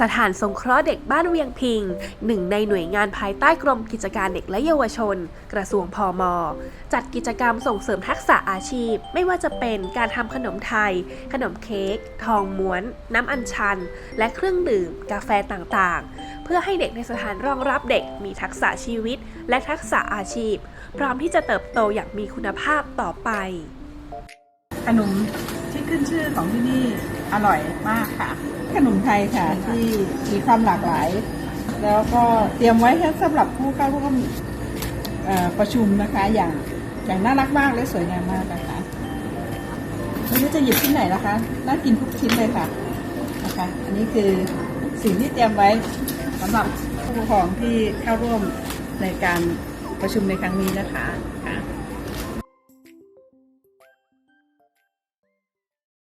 สถานสงเคราะห์เด็กบ้านเวียงพิง หนึ่งในหน่วยงานภายใต้กรมกิจการเด็กและเยาวชน กระทรวงพมจัดกิจกรรมส่งเสริมทักษะอาชีพ ไม่ว่าจะเป็นการทำขนมไทย ขนมเค้ก ทองม้วน น้ำอัญชัน และเครื่องดื่ม กาแฟต่างๆ เพื่อให้เด็กในสถานรองรับเด็กมีทักษะชีวิต และทักษะอาชีพ พร้อมที่จะเติบโตอย่างมีคุณภาพต่อไป ขนมที่ขึ้นชื่อของที่นี่ อร่อยมากค่ะ ขนมไทยค่ะที่มีความหลากหลาย แล้วก็เตรียมไว้สำหรับผู้เข้าร่วมประชุมนะคะ อย่างอย่างน่ารักมากและสวยงามมากนะคะไม่รู้จะหยิบชิ้นไหนนะคะ น่ากินทุกชิ้นเลยค่ะนะคะ อันนี้คือสิ่งที่เตรียมไว้สำหรับผู้ปกครองที่เข้าร่วมในการประชุมในครั้งนี้นะคะ